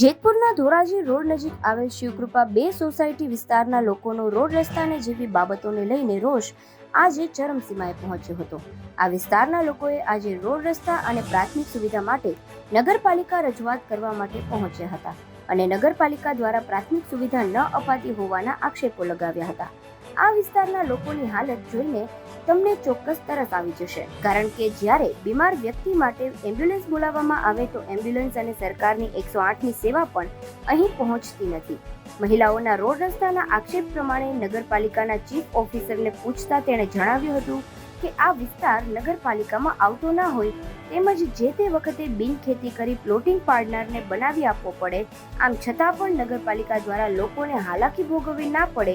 જેતપુરના Dhoraji road નજીક આવેલ શિવકૃપા બે સોસાયટી વિસ્તારના લોકોનો રોડ રસ્તાને જેવી બાબતોને લઈને રોષ આજે ચરમસીમાએ પહોંચ્યો હતો. આ વિસ્તારના લોકોએ આજે રોડ રસ્તા અને પ્રાથમિક સુવિધા માટે નગરપાલિકા રજૂઆત કરવા માટે પહોંચ્યા હતા અને નગરપાલિકા દ્વારા પ્રાથમિક સુવિધા ન અપાતી હોવાના આક્ષેપો લગાવ્યા હતા. આ વિસ્તારના લોકોની હાલત જોઈને તમને ચોક્કસ તરસ આવી જશે. કારણ કે જ્યારે બીમાર વ્યક્તિ માટે એમ્બ્યુલન્સ બોલાવવામાં આવે તો એમ્બ્યુલન્સ અને સરકારની એકસો આઠની સેવા પણ અહીં પહોંચતી નથી. મહિલાઓના રોડ રસ્તાના આક્ષેપ પ્રમાણે નગરપાલિકાના ચીફ ઓફિસરને પૂછતા તેણે જણાવ્યું હતું કે આ વિસ્તાર નગરપાલિકામાં આવતો ના હોય, તેમજ જે તે વખતે બિનખેતી કરી પ્લોટિંગ પાડનારને બનાવી આપવો પડે, આમ છતાં પણ નગરપાલિકા દ્વારા લોકોને હાલાકી ભોગવવી ના પડે,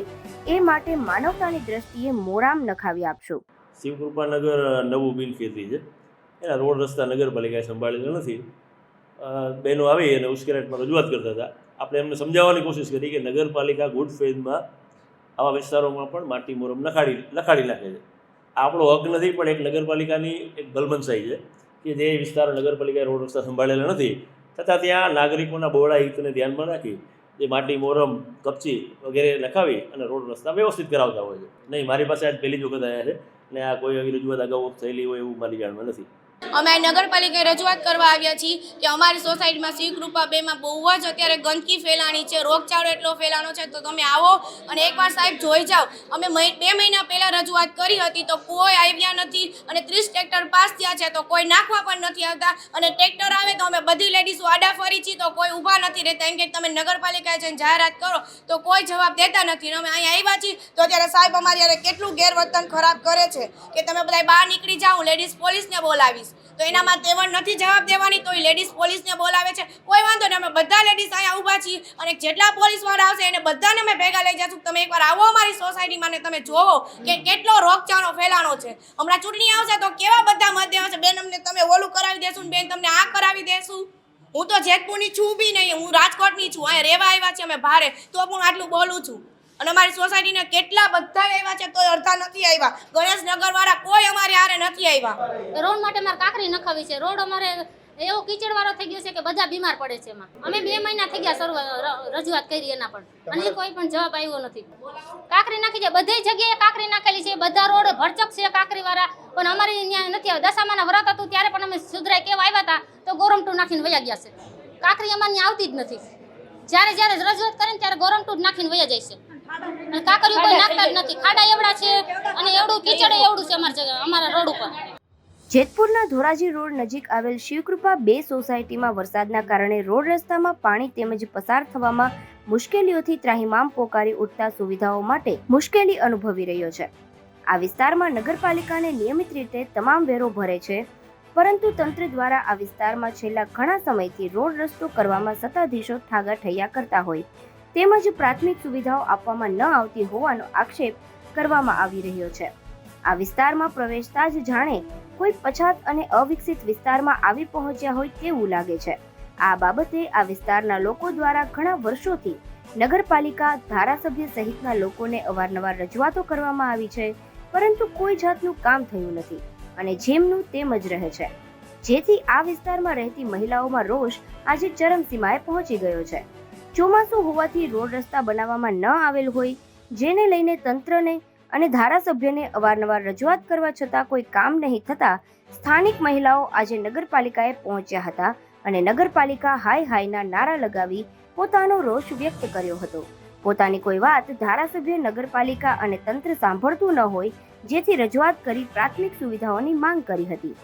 એ માટે માનવતાની દ્રષ્ટિએ મોરામ નખાવી આપશો. શિવકૃપાનગર નવું બિન ખેતી છે. એના રોડ રસ્તા નગરપાલિકાએ સંભાળેલા નથી. બહેનો આવી અને ઉશ્કેરાટમાં રજૂઆત કરતા હતા. આપણે એમને સમજાવવાની કોશિશ કરી કે નગરપાલિકા ગુડ ફેઝમાં આવા વિસ્તારોમાં પણ માટી મોરમ નખાડી લખાડી નાખે છે. આપણો હક નથી, પણ એક નગરપાલિકાની એક ભલમનસાઈ છે કે જે વિસ્તારો નગરપાલિકાએ રોડ રસ્તા સંભાળેલા નથી. તથા ત્યાં નાગરિકોના બહોળા હિતને ધ્યાનમાં રાખી જે માટી, મોરમ, કપચી વગેરે લખાવી અને રોડ રસ્તા વ્યવસ્થિત કરાવતા હોય છે. નહીં, મારી પાસે આજ પહેલી જ વખત આવ્યા છે ને આ કોઈ એવી રજૂઆત અગાઉ થયેલી હોય એવું મારી જાણમાં નથી. અમે નગરપાલિકાએ રજૂઆત કરવા આવ્યા છીએ કે અમારી સોસાયટીમાં શિવકૃપા બેમાં બહુ જ અત્યારે ગંદકી ફેલાણી છે, રોગચાળો એટલો ફેલાણો છે, તો તમે આવો અને એકવાર સાહેબ જોઈ જાઓ. અમે બે મહિના પહેલાં રજૂઆત કરી હતી તો કોઈ આવ્યા નથી અને ત્રીસ ટ્રેક્ટર પાસ થયા છે તો કોઈ નાખવા પણ નથી આવતા અને ટ્રેક્ટર આવે તો અમે બધી લેડીઝો આડા ફરી છીએ તો કોઈ ઊભા નથી રહેતા. એમ કે તમે નગરપાલિકાએ જઈને જાહેરાત કરો તો કોઈ જવાબ દેતા નથી. અમે અહીંયા આવ્યા છીએ તો અત્યારે સાહેબ અમારી કેટલું ગેરવર્તન ખરાબ કરે છે કે તમે બધા બહાર નીકળી જાઓ, લેડીઝ પોલીસને બોલાવીશ તો એનામાં તેવડ નથી જવાબ દેવાની, તો એ લેડીઝ પોલીસને બોલાવે છે. કોઈ વાંધો નહીં, અમે બધા લેડીઝ અહીંયા ઊભા છીએ અને જેટલા પોલીસવાળા આવશે એને બધાને અમે ભેગા લઈ જશું. તમે એકવાર આવો અમારી સોસાયટીમાં ને તમે જોવો કે કેટલો રોગચાળો ફેલાણો છે. હમણાં ચૂંટણી આવશે તો કેવા બધા મધ્ય આવશે બેન, અમને તમે ઓલું કરાવી દેશું બેન, તમને આ કરાવી દેશું. હું તો જેતપુરની છું બી નહીં, હું રાજકોટની છું, અહીંયા રહેવા આવ્યા છે અમે ભારે. તો પણ આટલું બોલું છું. અને અમારી સોસાયટીના કેટલા બધા આવ્યા છે કોઈ અડધા નથી આવ્યા. ગણેશનગર વાળા કોઈ અમારે હારે નથી આવ્યા. રોડ માટે મારે કાંકરી નખાવી છે. રોડ અમારે એવો કીચડવાળો થઈ ગયો છે કે બધા બીમાર પડે છે એમાં. અમે બે મહિના થઈ ગયા સર્વ રજૂઆત કરી એના પણ અને કોઈ પણ જવાબ આવ્યો નથી. કાંકરી નાખી છે. બધી જગ્યાએ કાંકરી નાખેલી છે. બધા રોડ ભરચક છે કાકરીવાળા. પણ અમારે અહીંયા નથી આવ્યા. દશામાના વ્રત હતું ત્યારે પણ અમે સુધરાય કેવા આવ્યા હતા તો ગોરમટુ નાખીને વયા ગયા છે. કાંકરી અમારે આવતી જ નથી. જ્યારે જ્યારે રજૂઆત કરે ને ત્યારે ગોરમટુ જ નાખીને વયા જાય છે. અને કાકરિયું કોઈ નાખતા જ નથી. ખાડા એવડા છે અને એવડું કીચડ એવડું છે અમારા અમારા રોડ ઉપર. જેતપુરના ધોરાજી રોડ નજીક આવેલ શિવકૃપા બે સોસાયટીમાં વરસાદના કારણે રોડ રસ્તામાં પાણી તેમજ પસાર થવામાં મુશ્કેલીઓથી ત્રાહિમામ પોકારી ઉઠતા સુવિધાઓ માટે મુશ્કેલી અનુભવી રહ્યો છે. આ વિસ્તારમાં નગરપાલિકાને નિયમિત રીતે તમામ વેરો ભરે છે, પરંતુ તંત્ર દ્વારા આ વિસ્તારમાં છેલ્લા ઘણા સમયથી રોડ રસ્તો કરવામાં સત્તાધીશો ઠાગા ઠૈયા કરતા હોય તેમજ પ્રાથમિક સુવિધાઓ આપવામાં ન આવતી હોવાનો આક્ષેપ કરવામાં આવી રહ્યો છે. આ વિસ્તારમાં પ્રવેશતા જ જાણે કોઈ પછાત અને અવિકસિત વિસ્તારમાં આવી પહોંચ્યા હોય તેવું લાગે છે. આ બાબતે આ વિસ્તારના લોકો દ્વારા ઘણા વર્ષોથી નગરપાલિકા, ધારાસભ્ય સહિતના લોકોને અવારનવાર રજૂઆતો કરવામાં આવી છે, પરંતુ કોઈ જાતનું કામ થયું નથી અને જેમનું તેમ જ રહે છે. જેથી આ વિસ્તારમાં રહેતી મહિલાઓમાં રોષ આજે ચરમસીમાએ પહોંચી ગયો છે. ચોમાસું હોવાથી રોડ રસ્તા બનાવવામાં ન આવેલ હોય, જેને લઈને તંત્રને અને ધારાસભ્યને અવારનવાર રજૂઆત કરવા છતાં કોઈ કામ નહીં થતા સ્થાનિક મહિલાઓ આજે નગરપાલિકાએ પહોંચ્યા હતા અને નગરપાલિકા હાય હાયના નારા લગાવી પોતાનો રોષ વ્યક્ત કર્યો હતો. પોતાની કોઈ વાત ધારાસભ્ય, નગરપાલિકા અને તંત્ર સાંભળતું ન હોય, જેથી રજૂઆત કરી પ્રાથમિક સુવિધાઓની માંગ કરી હતી.